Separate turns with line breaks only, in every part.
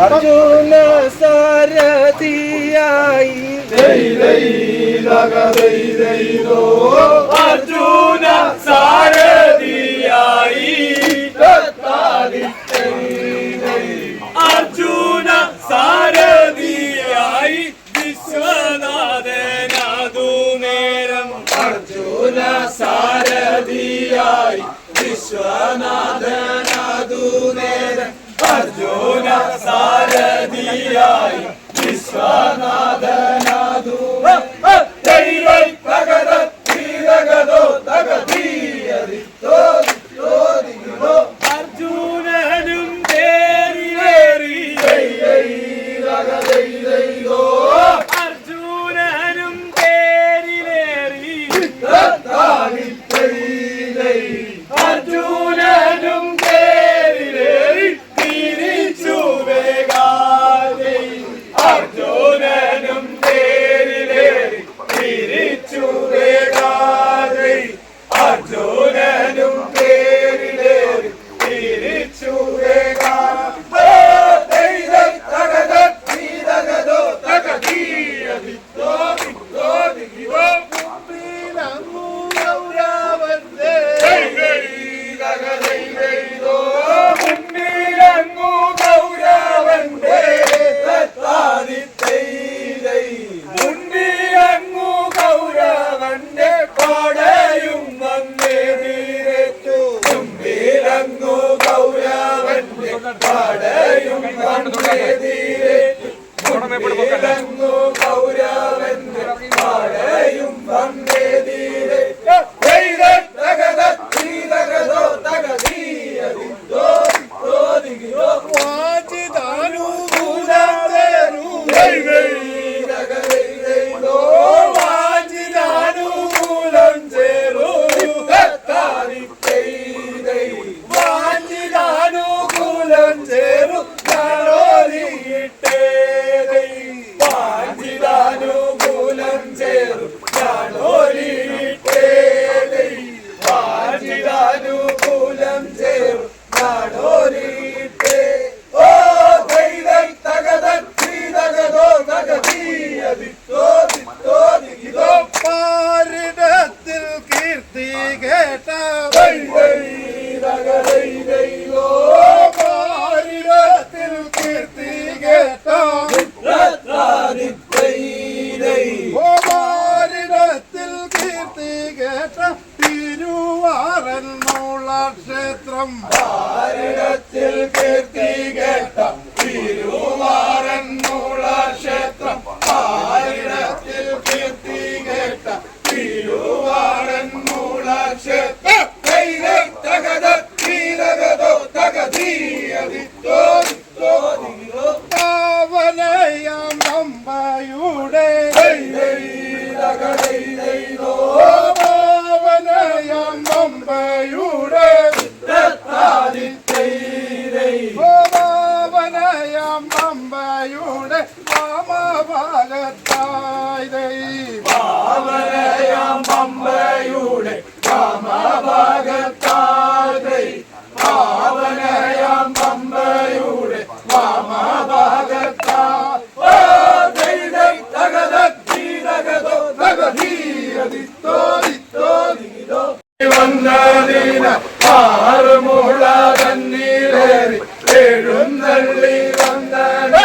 അർജുന സാരഥിയായി.
അർജുന സാരഥിയായി.
പാവനയാം
പമ്പയുടെ വാമഭാഗത്താതെ പാവനയാം പമ്പയുടെ വാമഭാഗത്താ വന്നതിന ആറുമുള തന്നീലേറി എഴുന്നള്ളി വന്നേ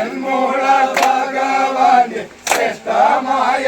ആറന്മുള ഭഗവാന്റെ ശ്രേഷ്ഠമായ